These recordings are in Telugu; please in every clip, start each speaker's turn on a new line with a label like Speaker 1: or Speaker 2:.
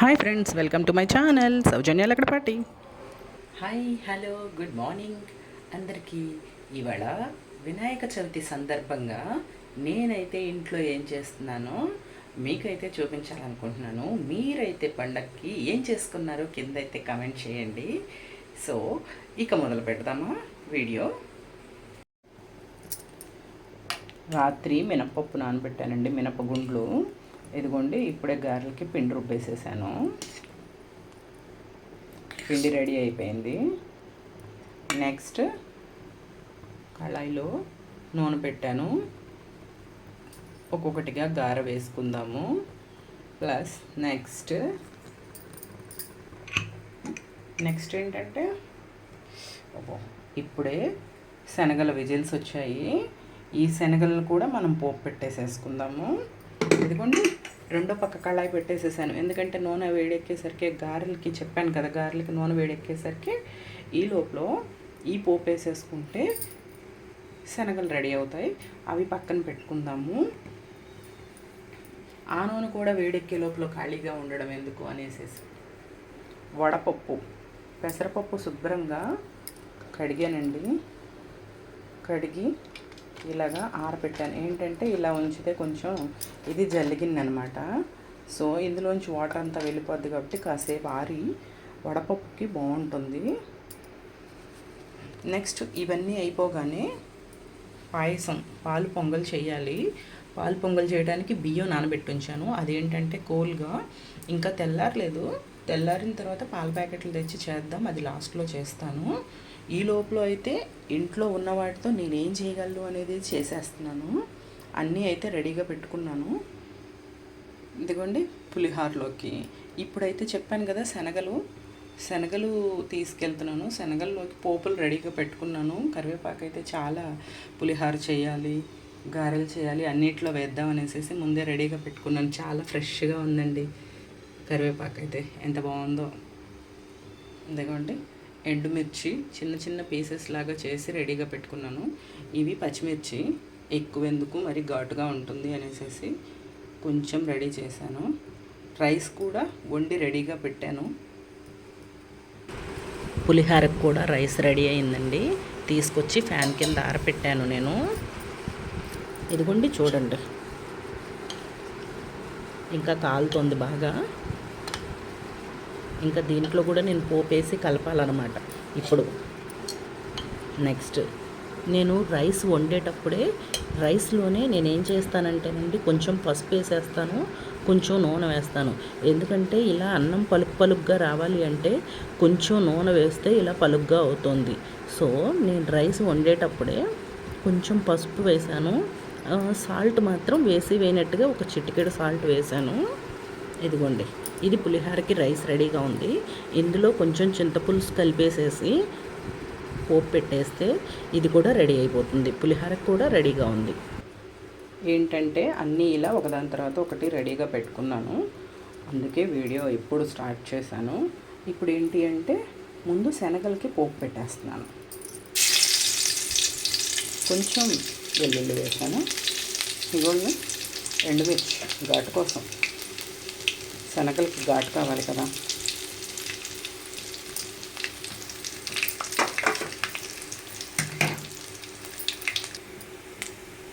Speaker 1: Hi friends welcome to my channel Sowjanya Lakkadapati
Speaker 2: hi hello good morning అందరికీ ఇవాళ వినాయక చవితి సందర్భంగా నేనైతే ఇంట్లో ఏం చేస్తున్నానో మీకైతే చూపించాలనుకుంటున్నాను. మీరైతే పండగకి ఏం చేసుకున్నారో కింద అయితే కమెంట్ చేయండి. సో ఇక మొదలు పెడదామా వీడియో? రాత్రి మినపప్పు నానబెట్టానండి మినపగుండ్లు. ఇదిగోండి ఇప్పుడే గారెలకి పిండి రుబ్బేసేసాను. పిండి రెడీ అయిపోయింది. నెక్స్ట్ కళాయిలో నూనె పెట్టాను. ఒక్కొక్కటిగా గార వేసుకుందాము. ప్లస్ నెక్స్ట్ నెక్స్ట్ ఏంటంటే ఇప్పుడే శనగల విజిల్స్ వచ్చాయి. ఈ శనగలను కూడా మనం పోపు పెట్టేసేసుకుందాము. ఇదిగోండి రెండో పక్క కళాయి పెట్టేసేసాను. ఎందుకంటే నూనె వేడెక్కేసరికి గారెలకి చెప్పాను కదా గారెలకి నూనె వేడెక్కేసరికి ఈ లోపల ఈ పోపు వేసేసుకుంటే శనగలు రెడీ అవుతాయి. అవి పక్కన పెట్టుకుందాము. ఆ నూనె కూడా వేడెక్కే లోపల ఖాళీగా ఉండడం ఎందుకు అనేసేసి. వడపప్పు పెసరపప్పు శుభ్రంగా కడిగానండి. కడిగి ఇలాగా ఆరబెట్టాను ఏంటంటే ఇలా ఉంచితే కొంచెం ఇది జల్లిగిందనమాట. సో ఇందులోంచి వాటర్ అంతా వెళ్ళిపోద్ది కాబట్టి కాసేపు ఆరి వడపప్పుకి బాగుంటుంది. నెక్స్ట్ ఇవన్నీ అయిపోగానే పాయసం పాలు పొంగల్ చేయాలి. పాలు పొంగల్ చేయడానికి బియ్యం నానబెట్టి ఉంచాను. అదేంటంటే కోల్గా. ఇంకా తెల్లారలేదు. తెల్లారిన తర్వాత పాల ప్యాకెట్లు తెచ్చి చేద్దాం. అది లాస్ట్లో చేస్తాను. ఈ లోపల అయితే ఇంట్లో ఉన్న వాటితో నేనేం చేయగలను అనేది చేసేస్తున్నాను. అన్నీ అయితే రెడీగా పెట్టుకున్నాను. ఇదిగోండి పులిహారలోకి. ఇప్పుడైతే చెప్పాను కదా శనగలు. శనగలు తీసుకెళ్తున్నాను. శనగల్లోకి పోపులు రెడీగా పెట్టుకున్నాను. కరివేపాకు అయితే చాలా పులిహార చేయాలి గారెలు చేయాలి అన్నిట్లో వేద్దాం అనేసి ముందే రెడీగా పెట్టుకున్నాను. చాలా ఫ్రెష్గా ఉందండి కరివేపాకు అయితే. ఎంత బాగుందో. ఇదిగోండి. ఎండుమిర్చి చిన్న చిన్న పీసెస్ లాగా చేసి రెడీగా పెట్టుకున్నాను. ఇవి పచ్చిమిర్చి ఎక్కువ ఎందుకు మరి ఘాటుగా ఉంటుంది అనేసి కొంచెం రెడీ చేశాను. రైస్ కూడా వండి రెడీగా పెట్టాను. పులిహారకు కూడా రైస్ రెడీ అయిందండి. తీసుకొచ్చి ఫ్యాన్ కింద ఆరపెట్టాను నేను. ఇదిగోండి చూడండి. ఇంకా కాలుతోంది బాగా. ఇంకా దీంట్లో కూడా నేను పోపేసి కలపాలన్నమాట. ఇప్పుడు నెక్స్ట్ నేను రైస్ వండేటప్పుడే రైస్లోనే నేను ఏం చేస్తానంటేనండి కొంచెం పసుపు వేసేస్తాను కొంచెం నూనె వేస్తాను. ఎందుకంటే ఇలా అన్నం పలుకు పలుగ్గా రావాలి అంటే కొంచెం నూనె వేస్తే ఇలా పలుగ్గా అవుతుంది. సో నేను రైస్ వండేటప్పుడే కొంచెం పసుపు వేసాను సాల్ట్ మాత్రం వేసి వేయనట్టుగా ఒక చిటికెడు సాల్ట్ వేసాను ఇదిగోండి. ఇది పులిహారకి రైస్ రెడీగా ఉంది. ఇందులో కొంచెం చింతపులుసు కలిపేసేసి పోపు పెట్టేస్తే ఇది కూడా రెడీ అయిపోతుంది. పులిహారకు కూడా రెడీగా ఉంది. ఏంటంటే అన్నీ ఇలా ఒకదాని తర్వాత ఒకటి రెడీగా పెట్టుకున్నాను. అందుకే వీడియో ఇప్పుడు స్టార్ట్ చేశాను. ఇప్పుడు ఏంటి అంటే ముందు శనగలకి పోపు పెట్టేస్తున్నాను. కొంచెం వెల్లుల్లి వేసాను. ఇగోండి ఎండుమిర్చి ఘాటు కోసం. శనగలకి ఘాటు కావాలి కదా.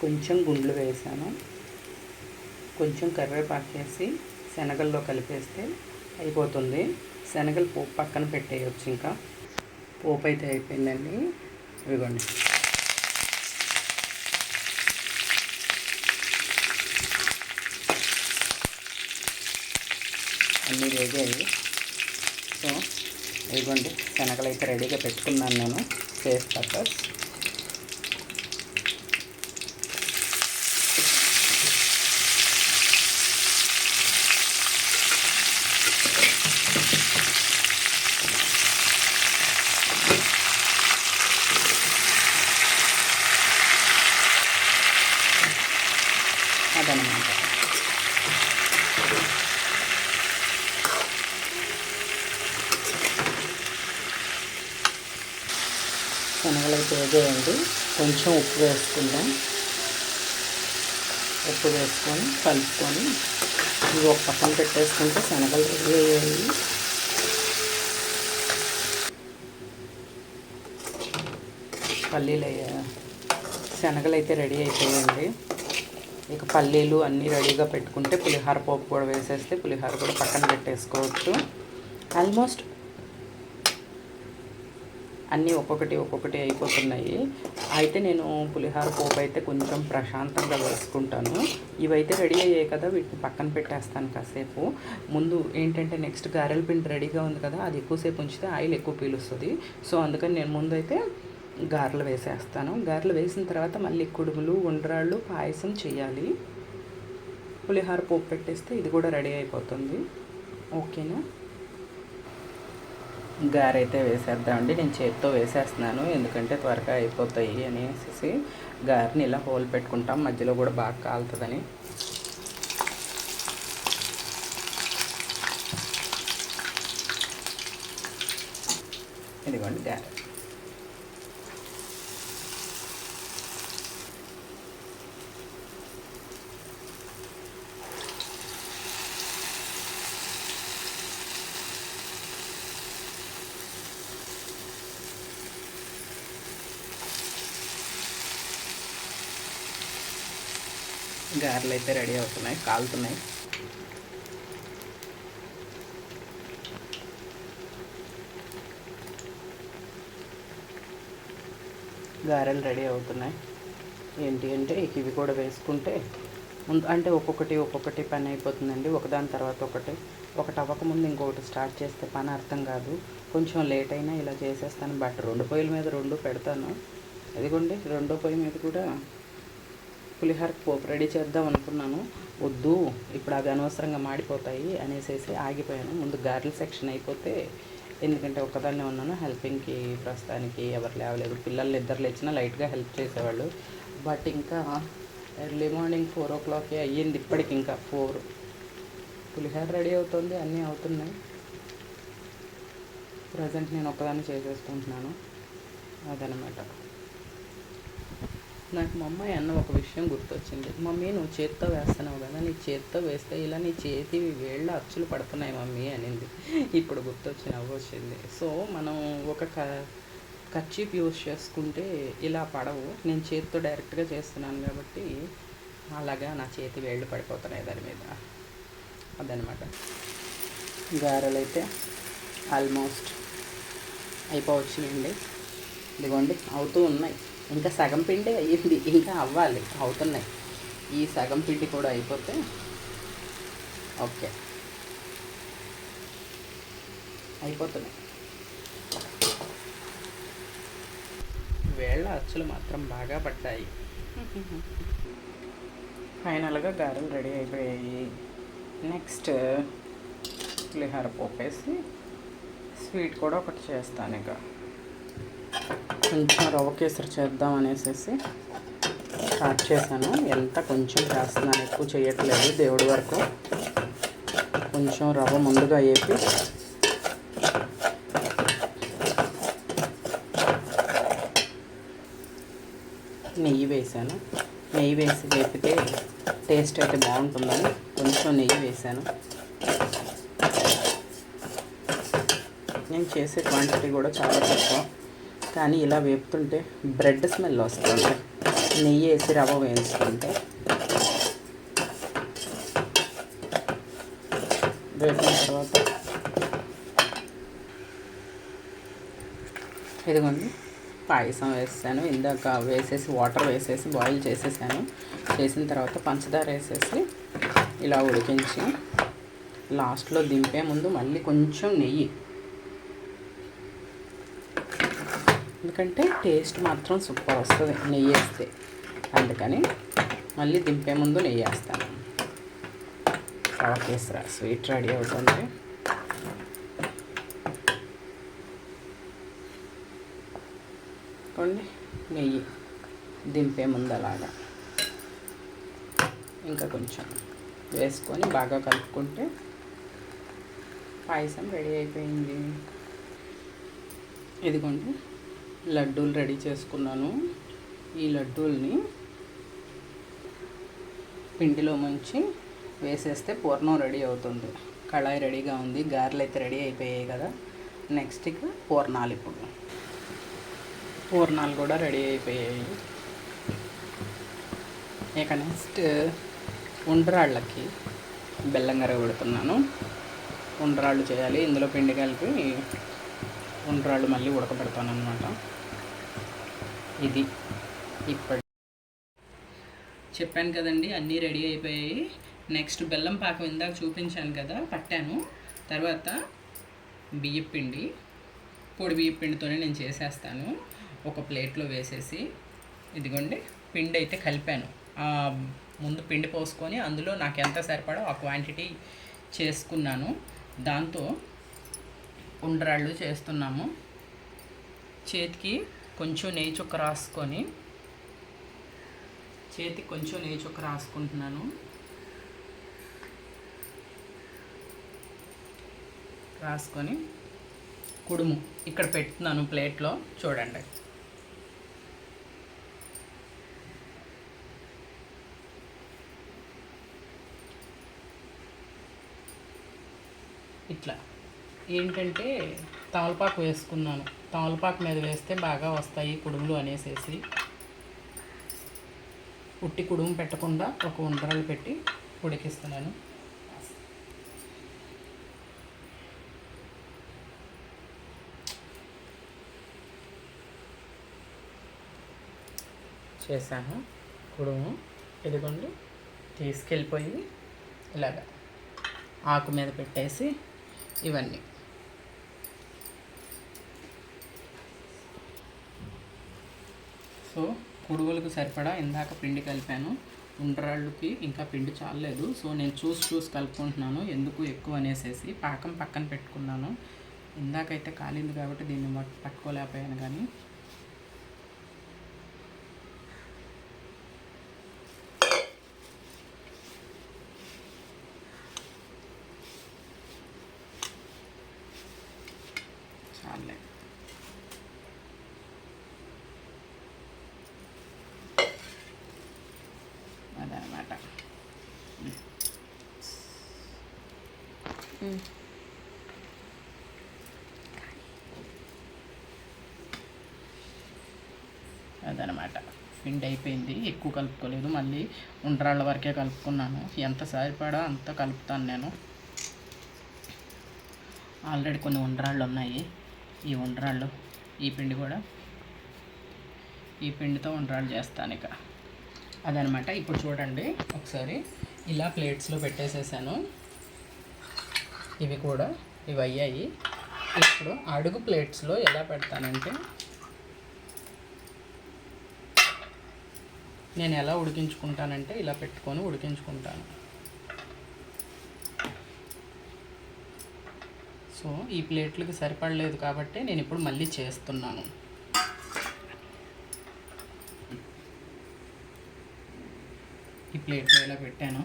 Speaker 2: కొంచెం గుండ్లు వేసాను. కొంచెం కరివేపాకు వేసి శనగల్లో కలిపేస్తే అయిపోతుంది. శనగలు పోపు పక్కన పెట్టేయచ్చు ఇంకా. పోపు అయితే అయిపోయిందండి. ఇవ్వండి అన్నీ రెడీ అయ్యి. సో ఇదిగోండి శనగలు అయితే రెడీగా పెట్టుకున్నాను నేను. Face purpose. కొంచెం ఉప్పు వేసుకుందాం. ఉప్పు వేసుకొని కలుపుకొని ఇవి ఒక పక్కన పెట్టేసుకుంటే శనగలు రెడీ అయ్యాయి. పల్లీలు అయ్యా. శనగలు అయితే రెడీ అయిపోయాయండి. ఇక పల్లీలు అన్నీ రెడీగా పెట్టుకుంటే పులిహార పోపు కూడా వేసేస్తే పులిహార కూడా పక్కన పెట్టేసుకోవచ్చు. ఆల్మోస్ట్ అన్నీ ఒక్కొక్కటి ఒక్కొక్కటి అయిపోతున్నాయి. అయితే నేను పులిహోర పోపు అయితే కొంచెం ప్రశాంతంగా వేసుకుంటాను. ఇవైతే రెడీ అయ్యాయి కదా వీటిని పక్కన పెట్టేస్తాను కాసేపు. ముందు ఏంటంటే నెక్స్ట్ గారెల పిండి రెడీగా ఉంది కదా అది ఎక్కువసేపు ఉంచితే ఆయిల్ ఎక్కువ పీలుస్తుంది. సో అందుకని నేను ముందు అయితే గారెలు వేసేస్తాను. గారెలు వేసిన తర్వాత మళ్ళీ కుడుములు ఉండ్రాళ్ళు పాయసం చేయాలి. పులిహోర పోపు పెట్టేస్తే ఇది కూడా రెడీ అయిపోతుంది. ఓకేనా? గారైతే వేసేద్దామండి. నేను చేతితో వేసేస్తున్నాను. ఎందుకంటే త్వరగా అయిపోతాయి అనేసి గారిని ఇలా హోల్ పెట్టుకుంటాం. మధ్యలో కూడా బాగా కాలుతుందని. ఇదిగోండి గారె. గారెలు అయితే రెడీ అవుతున్నాయి కాలుతున్నాయి. గారెలు రెడీ అవుతున్నాయి. ఏంటి అంటే ఇవి కూడా వేసుకుంటే ముందు అంటే ఒక్కొక్కటి ఒక్కొక్కటి పని అయిపోతుందండి. ఒకదాని తర్వాత ఒకటి. ఒకటి అవ్వకముందు ఇంకొకటి స్టార్ట్ చేస్తే పని అర్థం కాదు. కొంచెం లేట్ అయినా ఇలా చేసేస్తాను. బట్ రెండు పొయ్యిల మీద రెండు పెడతాను. ఇదిగోండి రెండో పొయ్యి మీద కూడా పులిహోర పోపు రెడీ చేద్దాం అనుకున్నాను. వద్దు ఇప్పుడు అవి అనవసరంగా మాడిపోతాయి అనేసేసి ఆగిపోయాను. ముందు గారెల సెక్షన్ అయిపోతే ఎందుకంటే ఒక్కదాన్నే ఉన్నాను. హెల్పింగ్కి ప్రస్తుతానికి ఎవరు లేవలేదు. పిల్లలు ఇద్దరు లేచినా లైట్గా హెల్ప్ చేసేవాళ్ళు. బట్ ఇంకా ఎర్లీ మార్నింగ్ ఫోర్ ఓ క్లాకే అయ్యింది ఇప్పటికి ఇంకా ఫోర్. పులిహోర రెడీ అవుతుంది అన్నీ అవుతున్నాయి. ప్రజెంట్ నేను ఒక్కదాన్ని చేసేసుకుంటున్నాను. అదనమాట. నాకు మా అమ్మాయి అన్న ఒక విషయం గుర్తొచ్చింది. మమ్మీ నువ్వు చేత్తో వేస్తున్నావు కదా నీ చేత్తో వేస్తే ఇలా నీ చేతి వేళ్ళ అచ్చులు పడుతున్నాయి మమ్మీ అనింది. ఇప్పుడు గుర్తొచ్చి వచ్చింది సో మనం ఒక క కర్చీప్ యూస్ చేసుకుంటే ఇలా పడవు. నేను చేతితో డైరెక్ట్గా చేస్తున్నాను కాబట్టి అలాగా నా చేతి వేళ్ళు పడిపోతున్నాయి దాని మీద. అదనమాట గారెలు అయితే ఆల్మోస్ట్ అయిపోవచ్చునండి. ఇదిగోండి అవుతూ ఉన్నాయి. ఇంకా సగం పిండి అయ్యింది. ఇంకా అవ్వాలి. అవుతున్నాయి. ఈ సగం పిండి కూడా అయిపోతే ఓకే. అయిపోతున్నాయి. వేళ్ళ అచ్చులు మాత్రం బాగా పడ్డాయి ఫైనల్గా గారెలు రెడీ అయిపోయాయి. నెక్స్ట్ పులిహార పోపేసి స్వీట్ కూడా ఒకటి చేస్తాను ఇక. కొంచెం రవ్వ కేసరి చేద్దాం అనేసి స్టార్ట్ చేశాను. ఎంత కొంచెం చేస్తున్నాను ఎక్కువ చేయట్లేదు దేవుడి వరకు. కొంచెం రవ్వ ముందుగా వేపి నెయ్యి వేసాను నెయ్యి వేసి వేపితే టేస్ట్ అయితే బాగుంటుందని కొంచెం నెయ్యి వేసాను నేను చేసే క్వాంటిటీ కూడా చాలా తక్కువ. కానీ ఇలా వేపుతుంటే బ్రెడ్ స్మెల్ వస్తుంది. నెయ్యి వేసి రవ్వ వేయించుకుంటే వేపిన తర్వాత ఇదిగోండి పాయసం వేసాను. ఇందాక వేసేసి వాటర్ వేసేసి బాయిల్ చేసేసాను. చేసిన తర్వాత పంచదార వేసేసి ఇలా ఉడికించి లాస్ట్లో దింపే ముందు మళ్ళీ కొంచెం నెయ్యి ఎందుకంటే టేస్ట్ మాత్రం సూపర్ వస్తుంది నెయ్యి వేస్తే. అందుకని మళ్ళీ దింపే ముందు నెయ్యి వేస్తాను. రవ స్వీట్ రెడీ అవుతుంది. కొన్ని నెయ్యి దింపే ముందు అలాగా. ఇంకా కొంచెం వేసుకొని బాగా కలుపుకుంటే పాయసం రెడీ అయిపోయింది. ఇదిగోండి. లడ్డూలు రెడీ చేసుకున్నాను. ఈ లడ్డూల్ని పిండిలో ముంచి వేసేస్తే పూర్ణం రెడీ అవుతుంది. కళాయి రెడీగా ఉంది. గారెలు అయితే రెడీ అయిపోయాయి కదా. నెక్స్ట్ ఇక పూర్ణాలు ఇప్పుడు.
Speaker 1: పూర్ణాలు కూడా రెడీ అయిపోయాయి. ఇక నెక్స్ట్ ఉండరాళ్ళకి బెల్లం కరగబెడుతున్నాను. ఉండరాళ్ళు చేయాలి. ఇందులో పిండి కలిపి ఉండ్రాళ్ళు మళ్ళీ ఉడకబెడతాను అనమాట ఇది ఇప్పటి చెప్పాను కదండి అన్నీ రెడీ అయిపోయాయి. నెక్స్ట్ బెల్లం పాకం ఇందాక చూపించాను కదా పట్టాను. తర్వాత బియ్యపిండి పొడి బియ్యపిండితోనే నేను చేసేస్తాను. ఒక ప్లేట్లో వేసేసి ఇదిగోండి పిండి అయితే కలిపాను. ఆ ముందు పిండి పోసుకొని అందులో నాకు ఎంత సరిపడో ఆ క్వాంటిటీ చేసుకున్నాను. దాంతో ఉండ్రాళ్ళు చేస్తున్నాము. చేతికి కొంచెం నెయ్యి చుక్క రాసుకొని చేతికి కొంచెం నెయ్యి చుక్క రాసుకుంటున్నాను. రాసుకొని కుడుము ఇక్కడ పెడుతున్నాను ప్లేట్లో చూడండి. ఇట్లా. ఏంటంటే తమలపాకు వేసుకున్నాను. తమలపాకు మీద వేస్తే బాగా వస్తాయి కుడుములు అనేసేసి. ఉట్టి కుడుము పెట్టకుండా ఒక ఉండ్రాలు పెట్టి ఉడికిస్తున్నాను. చేశాను. కుడుము ఇదిగోండి తీసుకెళ్ళిపోయి ఇలాగ ఆకు మీద పెట్టేసి ఇవన్నీ. సో కుడుగులకు సరిపడా ఇందాక పిండి కలిపాను. ఉండరాళ్ళకి ఇంకా పిండి చాలలేదు. సో నేను చూసి చూసి కలుపుకుంటున్నాను. ఎందుకు ఎక్కువ అనేసేసి పాకం పక్కన పెట్టుకున్నాను. ఇందాకైతే కాలింది కాబట్టి దీన్ని పట్టుకోలేకపోయాను కానీ చాలే అదనమాట అదనమాట. పిండి అయిపోయింది ఎక్కువ కలుపుకోలేదు. మళ్ళీ ఉండరాళ్ళ వరకే కలుపుకున్నాను. ఎంత సరిపడా అంత కలుపుతాను నేను. ఆల్రెడీ కొన్ని ఉండరాళ్ళు ఉన్నాయి. ఈ ఉండరాళ్ళు ఈ పిండి కూడా. ఈ పిండితో ఉండరాళ్ళు చేస్తాను ఇక. అదనమాట. ఇప్పుడు చూడండి ఒకసారి ఇలా ప్లేట్స్లో పెట్టేసేసాను. ఇవి కూడా ఇవి అయ్యాయి. ఇప్పుడు అడుగు ప్లేట్స్లో ఎలా పెడతానంటే నేను ఎలా ఉడికించుకుంటానంటే ఇలా పెట్టుకొని ఉడికించుకుంటాను. సో ఈ ప్లేట్లకు సరిపడలేదు కాబట్టి నేను ఇప్పుడు మళ్ళీ చేస్తున్నాను. ఈ ప్లేట్లో ఇలా పెట్టాను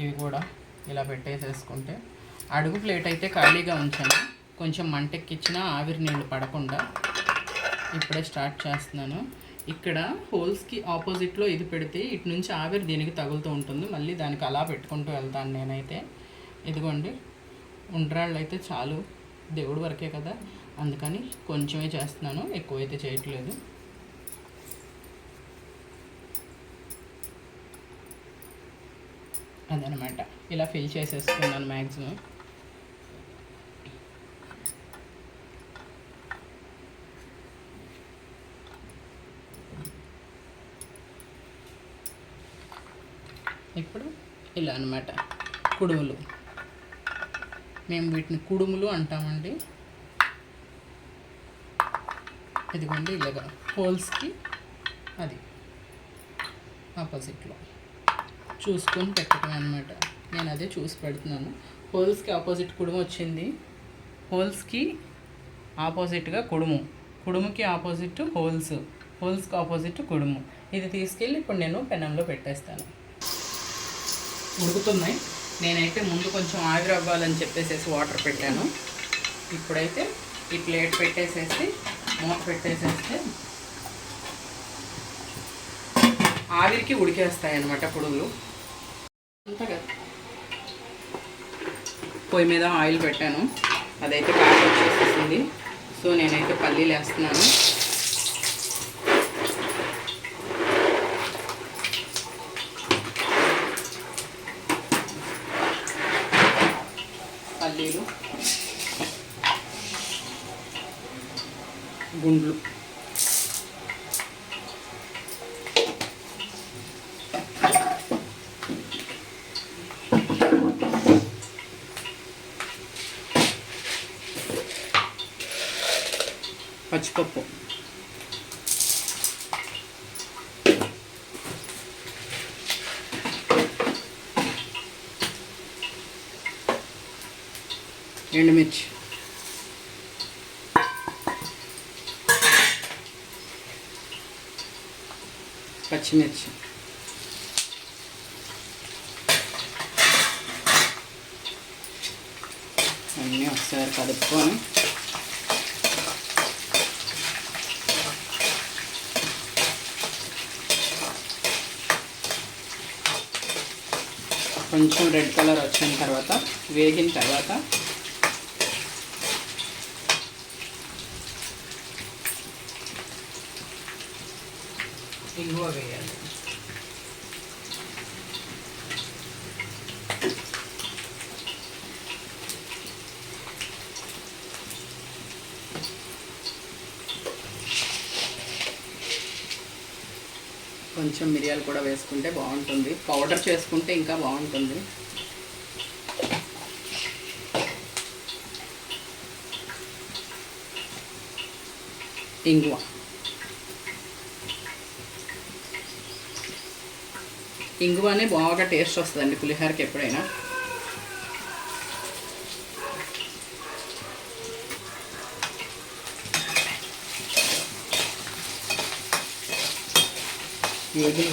Speaker 1: ఇవి కూడా ఇలా పెట్టేసేసుకుంటే అడుగు ప్లేట్ అయితే ఖాళీగా ఉంచాను. కొంచెం మంటెక్కిచ్చిన ఆవిరి నీళ్ళు పడకుండా ఇప్పుడే స్టార్ట్ చేస్తున్నాను. ఇక్కడ హోల్స్కి ఆపోజిట్లో ఇది పెడితే ఇటు నుంచి ఆవిరి దీనికి తగులుతూ ఉంటుంది. మళ్ళీ దానికి అలా పెట్టుకుంటూ వెళ్తాను నేనైతే. ఇదిగోండి ఉండ్రాళ్ళు అయితే చాలు. దేవుడి వరకే కదా. అందుకని కొంచెమే చేస్తున్నాను. ఎక్కువైతే చేయట్లేదు. అదనమాట. ఇలా ఫిల్ చేసేసుకున్నాను మ్యాక్సిమం ఇప్పుడు ఇలా అన్నమాట కుడుములు. మేము వీటిని కుడుములు అంటామండి. ఇదిగోండి ఇలాగా హోల్స్కి అది ఆపోజిట్లో చూసుకొని పెట్టడం అనమాట నేను అదే చూసి పెడుతున్నాను. హోల్స్కి ఆపోజిట్ కుడుము వచ్చింది. హోల్స్కి ఆపోజిట్గా కుడుము. కుడుముకి ఆపోజిట్ హోల్స్. హోల్స్కి ఆపోజిట్ కుడుము. ఇది తీసుకెళ్ళి ఇప్పుడు నేను పెనంలో పెట్టేస్తాను. ఉడుకుతున్నాయి. నేనైతే ముందు కొంచెం ఆవిరి అవ్వాలని చెప్పేసేసి వాటర్ పెట్టాను. ఇప్పుడైతే ఈ ప్లేట్ పెట్టేసేసి మూత పెట్టేసేస్తే ఆవిరికి ఉడికేస్తాయి అన్నమాట పొడుగులు అంతా కదా పొయ్యి మీద ఆయిల్ పెట్టాను. అదైతే ప్యాక్ వచ్చేసేసింది. సో నేనైతే పల్లీలు వేస్తున్నాను పల్లీలు గుండ్లు పచ్చిపప్పు ఎండుమిర్చి పచ్చిమిర్చి. అన్నీ ఒకసారి కలుపుకొని కొంచెం రెడ్ కలర్ వచ్చిన తర్వాత వేగిన తర్వాత ఇంగువ వేయాలి. కొంచెం మిరియాలు కూడా వేసుకుంటే బాగుంటుంది. పౌడర్ చేసుకుంటే ఇంకా బాగుంటుంది. ఇంగువ. ఇంగువ అనే బాగా టేస్ట్ వస్తుందండి పులిహోరకి ఎప్పుడైనా. ఏది?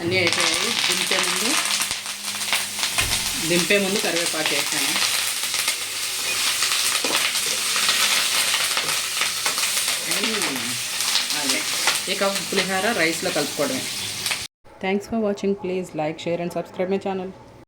Speaker 1: అన్నీ అయిపోయాయి. దింపే ముందు. దింపే ముందు కరివేపాకు వేసాను. అదే. ఇక పులిహార రైస్లో కలుపుకోవడమే. Thanks for watching please like share and subscribe my channel